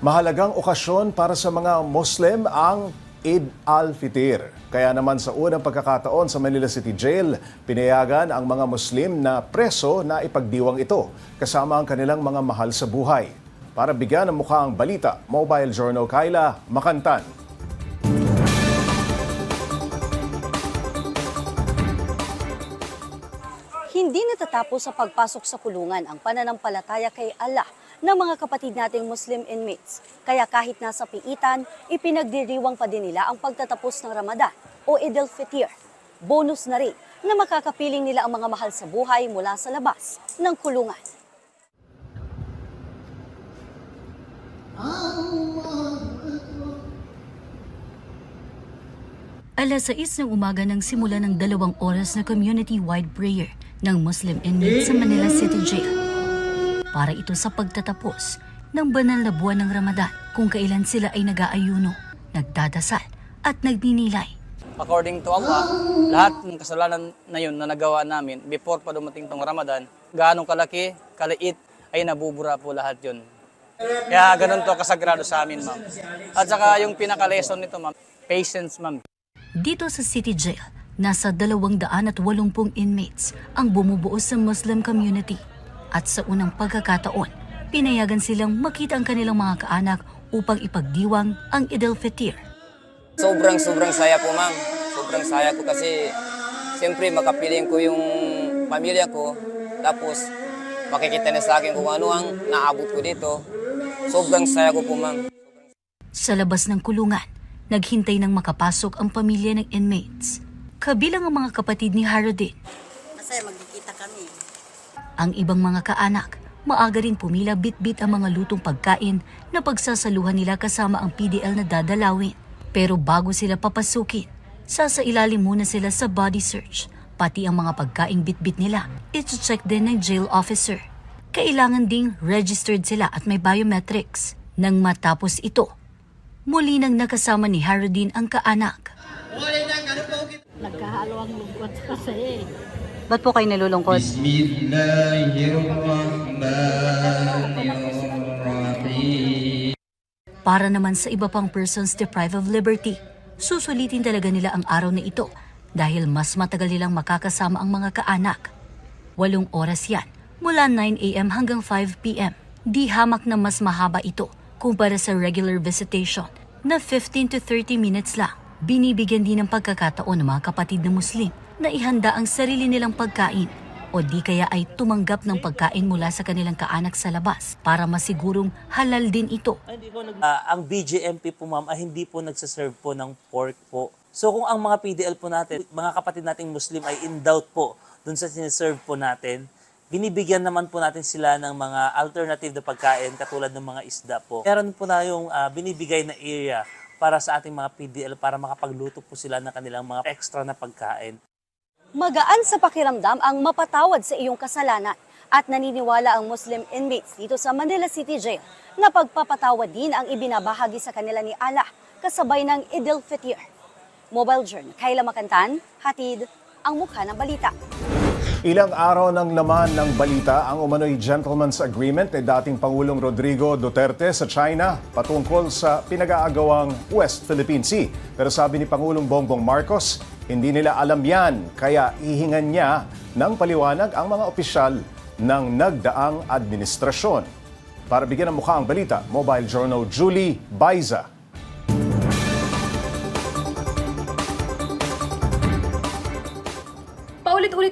Mahalagang okasyon para sa mga Muslim ang Eid al-Fitr. Kaya naman sa unang pagkakataon sa Manila City Jail, pinayagan ang mga Muslim na preso na ipagdiwang ito kasama ang kanilang mga mahal sa buhay. Para bigyan ng mukha ang balita, Mobile Journal Kaila, Makantan. Hindi natatapos sa pagpasok sa kulungan ang pananampalataya kay Allah ng mga kapatid nating Muslim inmates. Kaya kahit nasa piitan, ipinagdiriwang pa din nila ang pagtatapos ng Ramadan o Eid al-Fitr. Bonus na rin na makakapiling nila ang mga mahal sa buhay mula sa labas ng kulungan. Alas 6 ng umaga nang simula ng dalawang oras na community-wide prayer ng Muslim inmates sa Manila City Jail. Para ito sa pagtatapos ng banal na buwan ng Ramadan kung kailan sila ay nag-aayuno, nagdadasal at nagninilay. According to Allah, lahat ng kasalanan na yun na nagawa namin before pa dumating tong Ramadan, gaano kalaki, kaliit, ay nabubura po lahat yun. Kaya ganun to kasagrado sa amin, ma'am. At saka yung pinaka-lesson nito, ma'am, patience, ma'am. Dito sa City Jail, nasa 280 inmates ang bumubuo sa Muslim community. At sa unang pagkakataon, pinayagan silang makita ang kanilang mga kaanak upang ipagdiwang ang Eid al-Fitr. Sobrang sobrang saya po ma'am. Sobrang saya ko kasi siyempre makapiling ko yung pamilya ko. Tapos makikita na sa akin kung ano ang naabot ko dito. Sobrang saya ko po ma'am. Sa labas ng kulungan, naghintay ng makapasok ang pamilya ng inmates. Kabilang ang mga kapatid ni Haruddin. Masaya magkikita kami. Ang ibang mga kaanak, maaga rin pumila bit-bit ang mga lutong pagkain na pagsasaluhan nila kasama ang PDL na dadalawin. Pero bago sila papasukin, sasailalim muna sila sa body search. Pati ang mga pagkaing bit-bit nila, ito-check din ng jail officer. Kailangan ding registered sila at may biometrics. Nang matapos ito, muli nang nakasama ni Haruddin ang kaanak. Nagkahalo ang lungkot kasi. Ba't po kayo nalulungkot? Bismillahirrahmanirrahim. Para naman sa iba pang persons deprived of liberty, susulitin talaga nila ang araw na ito dahil mas matagal nilang makakasama ang mga kaanak. Walong oras yan, mula 9 a.m. hanggang 5 p.m. Di hamak na mas mahaba ito kumpara sa regular visitation na 15 to 30 minutes lang. Binibigyan din ng pagkakataon ng mga kapatid na Muslim na ihanda ang sarili nilang pagkain o di kaya ay tumanggap ng pagkain mula sa kanilang kaanak sa labas para masigurong halal din ito. Ah, ang BJMP po ma'am ay hindi po nagsaserve po ng pork po. So kung ang mga PDL po natin, mga kapatid nating Muslim ay in doubt po dun sa sinaserve po natin, binibigyan naman po natin sila ng mga alternative na pagkain katulad ng mga isda po. Meron po na yung ah, binibigay na area para sa ating mga PDL para makapagluto po sila ng kanilang mga extra na pagkain. Magaan sa pakiramdam ang mapatawad sa iyong kasalanan at naniniwala ang Muslim inmates dito sa Manila City Jail na pagpapatawad din ang ibinabahagi sa kanila ni Allah kasabay ng Eid al-Fitr. Mobile Journal, Kayla Makantan, hatid ang mukha ng balita. Ilang araw ng laman ng balita ang umano'y gentleman's agreement ni dating Pangulong Rodrigo Duterte sa China patungkol sa pinag-aagawang West Philippine Sea. Pero sabi ni Pangulong Bongbong Marcos, hindi nila alam yan kaya ihingan niya ng paliwanag ang mga opisyal ng nagdaang administrasyon. Para bigyan ng mukha ang balita, Mobile Journal Julie Baiza.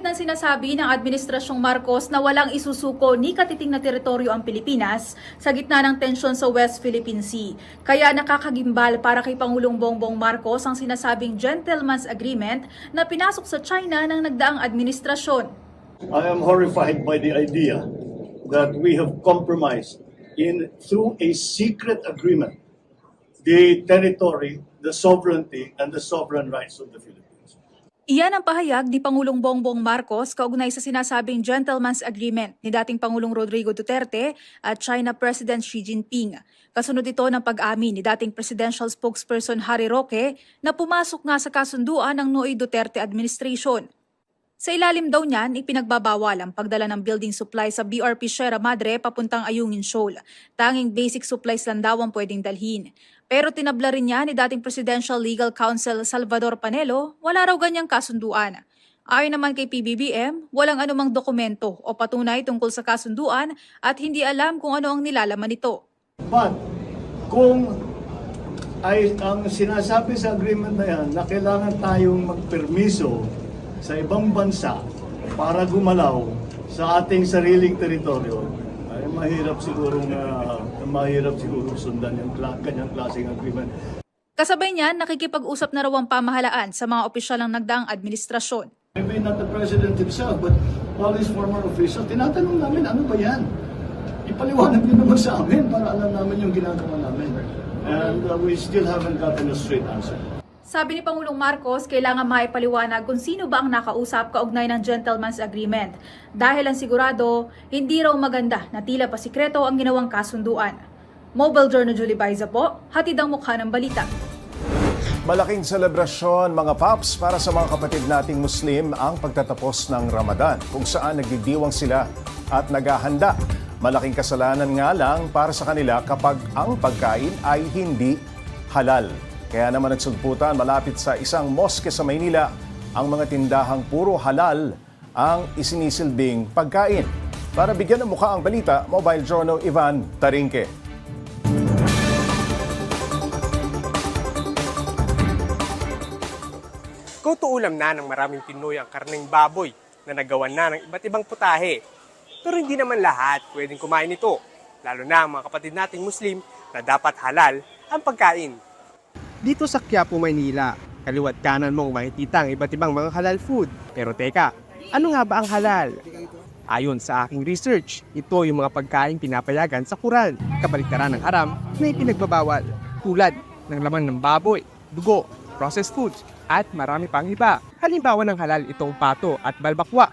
Nang sinasabi ng Administrasyong Marcos na walang isusuko ni katiting na teritoryo ang Pilipinas sa gitna ng tensyon sa West Philippine Sea. Kaya nakakagimbal para kay Pangulong Bongbong Marcos ang sinasabing gentleman's agreement na pinasok sa China ng nagdaang administrasyon. I am horrified by the idea that we have compromised in through a secret agreement the territory, the sovereignty, and the sovereign rights of the Philippines. Iyan ang pahayag ni Pangulong Bongbong Marcos kaugnay sa sinasabing gentleman's agreement ni dating Pangulong Rodrigo Duterte at China President Xi Jinping. Kasunod ito ng pag-amin ni dating presidential spokesperson Harry Roque na pumasok nga sa kasunduan ng Noy Duterte administration. Sa ilalim daw niyan, ipinagbabawal ang pagdala ng building supply sa BRP Sierra Madre papuntang Ayungin Shoal. Tanging basic supplies lang daw ang pwedeng dalhin. Pero tinabla rin niya ni dating Presidential Legal Counsel Salvador Panelo, wala raw ganyang kasunduan. Ayon naman kay PBBM, walang anumang dokumento o patunay tungkol sa kasunduan at hindi alam kung ano ang nilalaman nito. But kung ay ang sinasabi sa agreement na yan na kailangan tayong magpermiso sa ibang bansa para gumalaw sa ating sariling teritoryo, ay mahirap siguro na mahirap siguro sundan yung kanyang klaseng agreement. Kasabay niyan, nakikipag-usap na raw ang pamahalaan sa mga opisyal ng nagdaang administrasyon. Maybe not the president himself, but all his former officials, tinatanong namin, ano ba yan? Ipaliwanag niyo naman sa amin para alam namin yung ginagawa namin. And uh, we still haven't gotten a straight answer. Sabi ni Pangulong Marcos, kailangan maipaliwanag kung sino ba ang nakausap kaugnay ng gentleman's agreement. Dahil ang sigurado, hindi raw maganda na tila pa sikreto ang ginawang kasunduan. Mobile Journal Julie Baiza po, hatid ang mukha ng balita. Malaking selebrasyon mga paps para sa mga kapatid nating Muslim ang pagtatapos ng Ramadan kung saan nagdidiwang sila at naghahanda. Malaking kasalanan nga lang para sa kanila kapag ang pagkain ay hindi halal. Kaya naman nagsugputan malapit sa isang moske sa Maynila ang mga tindahang puro halal ang isinisilbing pagkain. Para bigyan ng mukha ang balita, Mobile Journal Ivan Tarinque. Kutuulam na ng maraming Pinoy ang karneng baboy na nagawa na ng iba't ibang putahe. Pero hindi naman lahat pwedeng kumain ito, lalo na ang mga kapatid nating Muslim na dapat halal ang pagkain. Dito sa Quiapo, Maynila, kaliwat kanan mong makikita ang iba't ibang mga halal food. Pero teka, ano nga ba ang halal? Ayon sa aking research, ito yung mga pagkain pinapayagan sa Quran, kabaliktaran ng haram na ipinagbabawal, tulad ng laman ng baboy, dugo, processed foods, at marami pang iba. Halimbawa ng halal itong pato at balbakwa.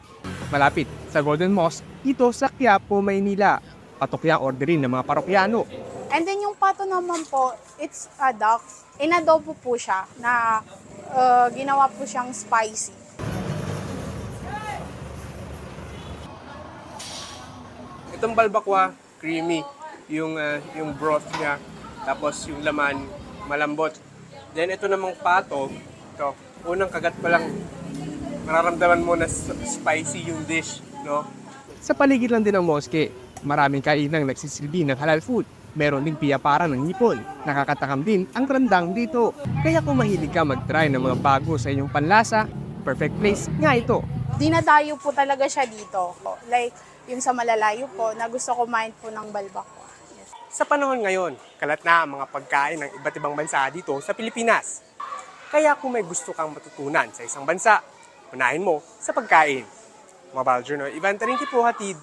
Malapit sa Golden Mosque, dito sa Quiapo, Maynila. Patok orderin ng mga parokyano. And then yung pato naman po, it's a duck. Inadobo po siya na uh, ginawa po siyang spicy. Itong balbakwa, creamy. Yung, ah, yung broth niya, tapos yung laman, malambot. Then ito namang pato, ito, unang kagat pa lang, mararamdaman mo na spicy yung dish, no? Sa paligid lang din ng moske, maraming kainang nagsisilbi ng halal food. Meron ding piyapara ng hipon. Nakakatakam din ang randang dito. Kaya kung mahilig ka mag-try ng mga bago sa inyong panlasa, perfect place nga ito. Dinadayo po talaga siya dito. Like, yung sa malalayo po, na gusto kumain po ng balbakwa. Yes. Sa panahon ngayon, kalat na ang mga pagkain ng iba't ibang bansa dito sa Pilipinas. Kaya kung may gusto kang matutunan sa isang bansa, unahin mo sa pagkain. Mobile Journal, Ivan Tarinki po hatid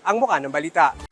ang mukha ng balita.